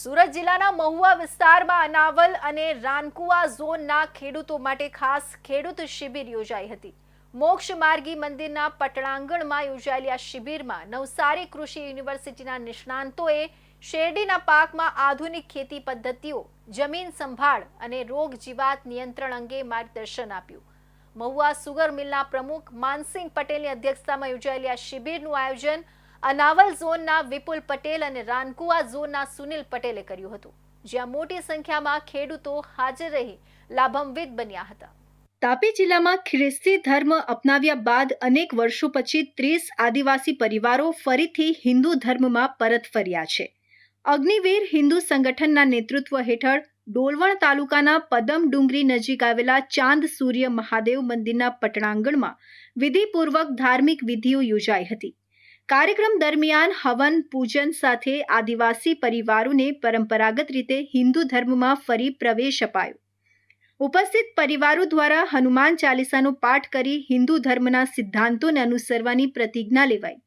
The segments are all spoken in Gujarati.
સુરત જિલ્લાના મહુવા વિસ્તારમાં અનાવલ અને રાનકુવા ઝોનના ખેડૂતો માટે ખાસ ખેડૂત શિબિર યોજાઈ હતી. મોક્ષ માર્ગી મંદિરના પટણાંગણમાં યોજાયેલી આ શિબિરમાં નવસારી કૃષિ યુનિવર્સિટીના નિષ્ણાંતોએ શેરડીના પાકમાં આધુનિક ખેતી પદ્ધતિઓ, જમીન સંભાળ અને રોગ જીવાત નિયંત્રણ અંગે માર્ગદર્શન આપ્યું. મહુવા સુગર મિલના પ્રમુખ માનસિંહ પટેલની અધ્યક્ષતામાં યોજાયેલી આ શિબિરનું આયોજન અનાવલ ઝોનના વિપુલ પટેલ અને રાનકુવા ઝોનના સુનિલ પટેલે કર્યું હતું, જ્યાં મોટી સંખ્યામાં ખેડૂતો હાજર રહી લાભાન્વિત બન્યા હતા. તાપી જિલ્લામાં ખ્રિસ્તી ધર્મ અપનાવ્યા બાદ અનેક વર્ષો પછી ત્રીસ આદિવાસી પરિવારો ફરીથી હિન્દુ ધર્મમાં પરત ફર્યા છે. અગ્નિવીર હિન્દુ સંગઠનના નેતૃત્વ હેઠળ ડોલવણ તાલુકાના પદમ ડુંગરી નજીક આવેલા ચાંદ સૂર્ય મહાદેવ મંદિરના પટણાંગણમાં વિધિપૂર્વક ધાર્મિક વિધિઓ યોજાઈ હતી. કાર્યક્રમ દરમિયાન હવન, પૂજન સાથે આદિવાસી પરિવારોને પરંપરાગત રીતે હિન્દુ ધર્મમાં ફરી પ્રવેશ અપાયો. ઉપસ્થિત પરિવારો દ્વારા હનુમાન ચાલીસાનો પાઠ કરી હિન્દુ ધર્મના સિદ્ધાંતોને અનુસરવાની પ્રતિજ્ઞા લેવાઈ.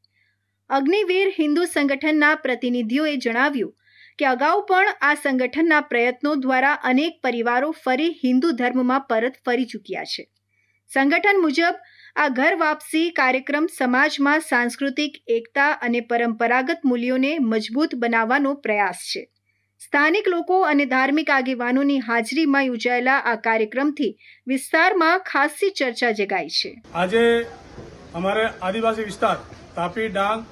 અગ્નિવીર હિન્દુ સંગઠનના પ્રતિનિધિઓએ જણાવ્યું કે અગાઉ પણ આ સંગઠનના પ્રયત્નો દ્વારા અનેક પરિવારો ફરી હિન્દુ ધર્મમાં પરત ફરી ચૂક્યા છે. સંગઠન મુજબ આ ઘર વાપસી કાર્યક્રમ સમાજમાં સાંસ્કૃતિક, એકતા અને પરંપરાગત મૂલ્યોને મજબૂત બનાવવાનો પ્રયાસ છે. સ્થાનિક લોકો અને ધાર્મિક આગેવાનોની હાજરીમાં યોજાયેલા આ કાર્યક્રમથી વિસ્તારમાં ખાસી ચર્ચા જગાઈ છે. આજે અમારે આદિવાસી વિસ્તાર, તાપી ડાંગ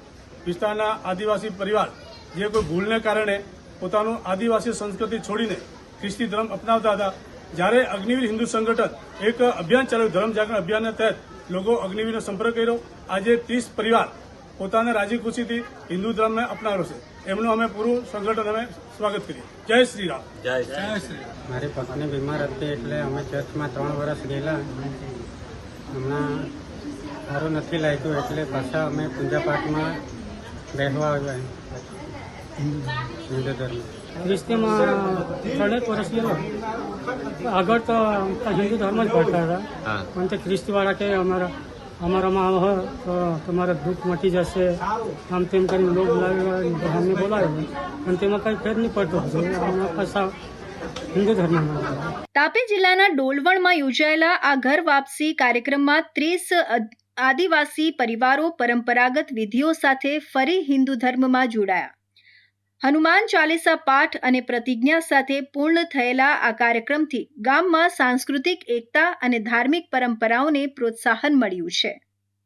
વિસ્તારના આદિવાસી પરિવાર, જે કોઈ ભૂલને કારણે પોતાનું આદિવાસી સંસ્કૃતિ છોડીને ખ્રિસ્તી ધર્મ અપનાવતા હતા જ્યારે અગ્નિવીર હિન્દુ સંગઠન એક અભિયાન ચાલ્યું ધર્મ જાગરણ અભિયાનના તહેત લોકો અગ્નિવીરનો સંપર્ક કર્યો. આજે ત્રીસ પરિવાર પોતાને રાજી ખુશીથી હિન્દુ ધર્મને અપનાવ્યો છે. એમનું અમે પૂરું સંગઠન અમે સ્વાગત કરીએ. જય શ્રી રામ. જય શ્રી મારી પત્ની બીમાર હતી એટલે અમે ચર્ચમાં ત્રણ વર્ષ ગયેલા. હમણાં સારું નથી લાગ્યું એટલે પાછા અમે પૂજા પાઠમાં બેસવા આવ્યા. ખ્રિસ્તીમાં ત્રણેક વર્ષ ગયેલો આગળ તો હિન્દુ ધર્મ જ ભણતા હતા. પણ તે ખ્રિસ્તીવાળા કે અમારા અમારામાં આવો તો તમારા દુઃખ મટી જશે. આમ તેમ કરીને લોક બોલાવ્યો અમને બોલાવ્યો પણ તેમાં કંઈ ફેર નહીં પડતો. અમે પાછા. તાપી જિલ્લાના ડોલવણમાં યોજાયેલા આ ઘર વાપસી કાર્યક્રમમાં ત્રીસ આદિવાસી પરિવારો પરંપરાગત વિધિઓ સાથે ફરી હિન્દુ ધર્મમાં જોડાયા. હનુમાન ચાલીસા પાઠ અને પ્રતિજ્ઞા સાથે પૂર્ણ થયેલા આ કાર્યક્રમથી ગામમાં સાંસ્કૃતિક એકતા અને ધાર્મિક પરંપરાઓને પ્રોત્સાહન મળ્યું છે.